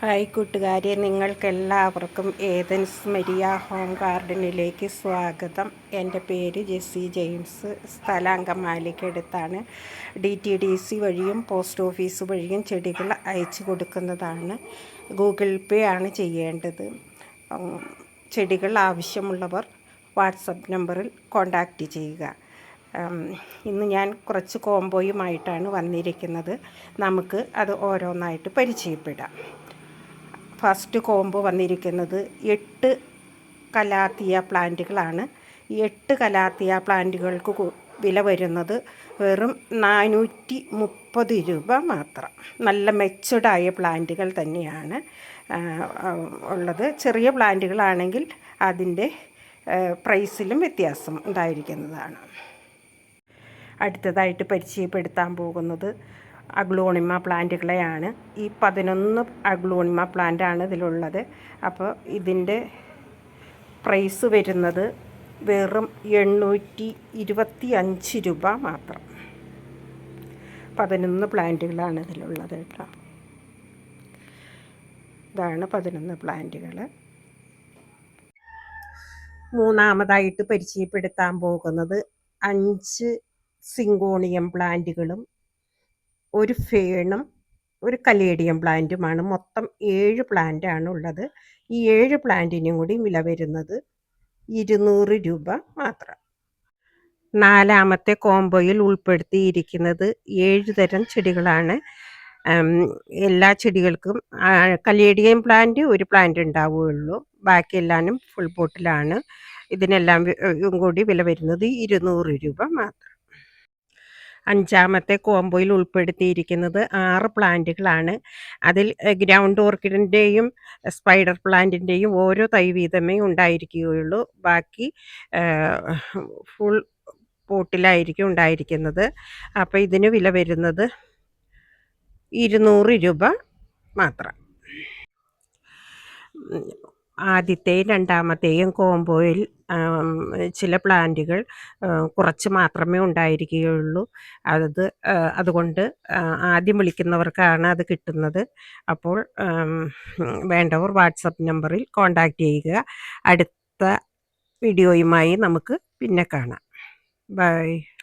Hi കൂട്ടുകാരെ നിങ്ങൾക്കെല്ലാവർക്കും Athens Maria home ഗാർഡനിലേക്ക് സ്വാഗതം. എന്റെ പേര് ജെസ്സി ജെയിംസ്. സ്ഥലം അങ്കമാലിക്കടുത്താണ് ഡി ടി ഡി സി വഴിയും പോസ്റ്റ് ഓഫീസ് വഴിയും ചെടികൾ അയച്ചു കൊടുക്കുന്നതാണ്. ഗൂഗിൾ പേ ആണ് ചെയ്യേണ്ടത്. ചെടികൾ ആവശ്യമുള്ളവർ വാട്സപ്പ് നമ്പറിൽ കോണ്ടാക്റ്റ് ചെയ്യുക. ഇന്ന് ഞാൻ കുറച്ച് കോംബോയുമായിട്ടാണ് വന്നിരിക്കുന്നത്. നമുക്ക് അത് ഓരോന്നായിട്ട് പരിചയപ്പെടാം. ഫസ്റ്റ് കോംബോ വന്നിരിക്കുന്നത് എട്ട് കലാത്തിയ പ്ലാന്റുകളാണ്. ഈ എട്ട് കലാത്തിയ പ്ലാന്റുകൾക്ക് വില വരുന്നത് വെറും നാനൂറ്റി മുപ്പത് രൂപ മാത്രം. നല്ല മെച്ചുഡായ പ്ലാന്റുകൾ തന്നെയാണ് ഉള്ളത്. ചെറിയ പ്ലാന്റുകളാണെങ്കിൽ അതിന്റെ പ്രൈസിലും വ്യത്യാസം ഉണ്ടായിരിക്കുന്നതാണ്. അടുത്തതായിട്ട് പരിചയപ്പെടുത്താൻ പോകുന്നത് അഗ്ലോണിമ പ്ലാന്റുകളെയാണ്. ഈ പതിനൊന്ന് അഗ്ലോണിമ പ്ലാന്റാണ് ഇതിലുള്ളത്. അപ്പോൾ ഇതിന്റെ പ്രൈസ് വരുന്നത് വെറും എണ്ണൂറ്റി ഇരുപത്തി അഞ്ച് രൂപ മാത്രം. പതിനൊന്ന് പ്ലാന്റുകളാണ് ഇതിലുള്ളത് കേട്ടോ. ഇതാണ് പതിനൊന്ന് പ്ലാന്റുകൾ മൂന്നാമതായിട്ട് പരിചയപ്പെടുത്താൻ പോകുന്നത് അഞ്ച് സിങ്കോണിയം പ്ലാന്റുകളും ഒരു ഫേണും ഒരു കലേഡിയം പ്ലാന്റുമാണ്. മൊത്തം ഏഴ് പ്ലാന്റാണ് ഉള്ളത് ഈ ഏഴ് പ്ലാന്റിനും കൂടി വില വരുന്നത് ഇരുന്നൂറ് രൂപ മാത്രം. നാലാമത്തെ കോംബോയിൽ ഉൾപ്പെടുത്തിയിരിക്കുന്നത് ഏഴ് തരം ചെടികളാണ്. എല്ലാ ചെടികൾക്കും കലേഡിയം പ്ലാന്റ് ഒരു പ്ലാന്റ് ഉണ്ടാവുകയുള്ളൂ. ബാക്കി എല്ലാനും ഫുൾ പോട്ടിലാണ് ഇതിനെല്ലാം കൂടി വില വരുന്നത് ഇരുന്നൂറ് രൂപ മാത്രം. അഞ്ചാമത്തെ കോംബോയിൽ ഉൾപ്പെടുത്തിയിരിക്കുന്നത് ആറ് പ്ലാന്റുകളാണ്. അതിൽ ഗ്രൗണ്ട് ഓർക്കിഡിന്റെയും സ്പൈഡർ പ്ലാന്റിന്റെയും ഓരോ തൈ വീതമേ ഉണ്ടായിരിക്കുകയുള്ളൂ. ബാക്കി ഫുൾ പോട്ടിലായിരിക്കും ഉണ്ടായിരിക്കുന്നത്. അപ്പോൾ ഇതിന് വില വരുന്നത് ഇരുന്നൂറ് രൂപ മാത്രം. ആദ്യത്തെയും രണ്ടാമത്തെയും കോംബോയിൽ ചില പ്ലാന്റുകൾ കുറച്ച് മാത്രമേ ഉണ്ടായിരിക്കുകയുള്ളൂ. അത് അതുകൊണ്ട് ആദ്യം വിളിക്കുന്നവർക്കാണ് അത് കിട്ടുന്നത്. അപ്പോൾ വേണ്ടവർ വാട്സപ്പ് നമ്പറിൽ കോൺടാക്റ്റ് ചെയ്യുക. അടുത്ത വീഡിയോയുമായി നമുക്ക് പിന്നെ കാണാം. ബൈ.